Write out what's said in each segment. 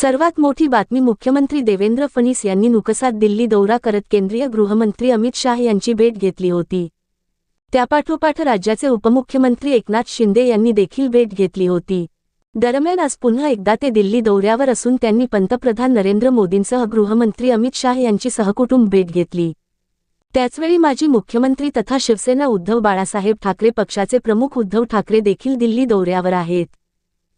सर्वात मोठी बातमी मुख्यमंत्री देवेंद्र फणीस यांनी नुकसात दिल्ली दौरा करत केंद्रीय गृहमंत्री अमित शाह यांची भेट घेतली होती. त्यापाठोपाठ राज्याचे उपमुख्यमंत्री एकनाथ शिंदे यांनी देखील भेट घेतली होती. दरम्यान आज पुन्हा एकदा ते दिल्ली दौऱ्यावर असून त्यांनी पंतप्रधान नरेंद्र मोदींसह गृहमंत्री अमित शाह यांची सहकुटुंब भेट घेतली. त्याचवेळी माजी मुख्यमंत्री तथा शिवसेना उद्धव बाळासाहेब ठाकरे पक्षाचे प्रमुख उद्धव ठाकरे देखील दिल्ली दौऱ्यावर आहेत.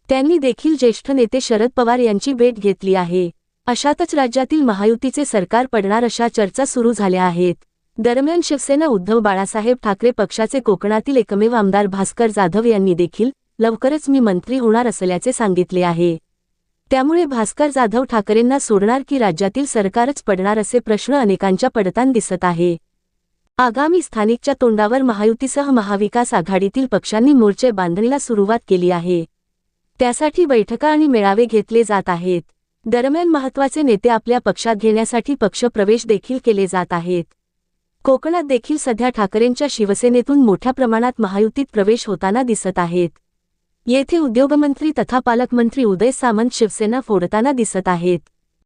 त्यांनी देखील ज्येष्ठ नेते शरद पवार यांची भेट घेतली आहे. अशातच राज्यातील महायुतीचे सरकार पडणार अशा चर्चा सुरू झाल्या आहेत. दरम्यान शिवसेना उद्धव बाळासाहेब ठाकरे पक्षाचे कोकणातील एकमेव आमदार भास्कर जाधव यांनी देखील लवकरच मी मंत्री होणार असल्याचे सांगितले आहे. त्यामुळे भास्कर जाधव ठाकरेंना सोडणार की राज्यातील सरकारच पडणार असे प्रश्न अनेकांच्या पडताना दिसत आहे. आगामी स्थानिकच्या तोंडावर महायुतीसह महाविकास आघाडीतील पक्षांनी मोर्चे बांधणीला सुरुवात केली आहे. त्यासाठी बैठका आणि मेळावे घेतले जात आहेत. दरम्यान महत्त्वाचे नेते आपल्या पक्षात घेण्यासाठी पक्षप्रवेश देखील केले जात आहेत. कोकणात देखील सध्या ठाकरेंच्या शिवसेनेतून मोठ्या प्रमाणात महायुतीत प्रवेश होताना दिसत आहेत. येथे उद्योगमंत्री तथा पालकमंत्री उदय सामंत शिवसेना फोडताना दिसत आहेत.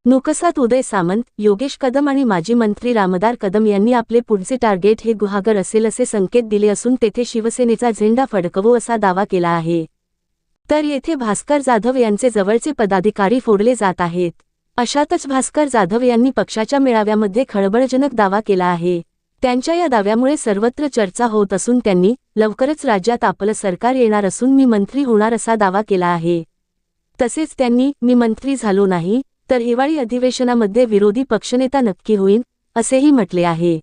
नुकसात उदय सामंत योगेश कदम आणि माजी मंत्री रामदार कदम यांनी आपले पुढचे टार्गेट हे गुहागर असेल असे संकेत दिले असून तेथे शिवसेनेचा झेंडा फडकवू असा दावा केला आहे. तर येथे भास्कर जाधव यांचे जवळचे पदाधिकारी फोडले जात आहेत. अशातच भास्कर जाधव यांनी पक्षाच्या मेळाव्यामध्ये खळबळजनक दावा केला आहे. त्यांच्या या दाव्यामुळे सर्वत्र चर्चा होत असून त्यांनी लवकरच राज्यात आपलं सरकार येणार असून मी मंत्री होणार असा दावा केला आहे. तसेच त्यांनी मी मंत्री झालो नाही तर हिवाळी अधिवेशनामध्ये विरोधी पक्षनेता नक्की होईन असेही म्हटले आहे.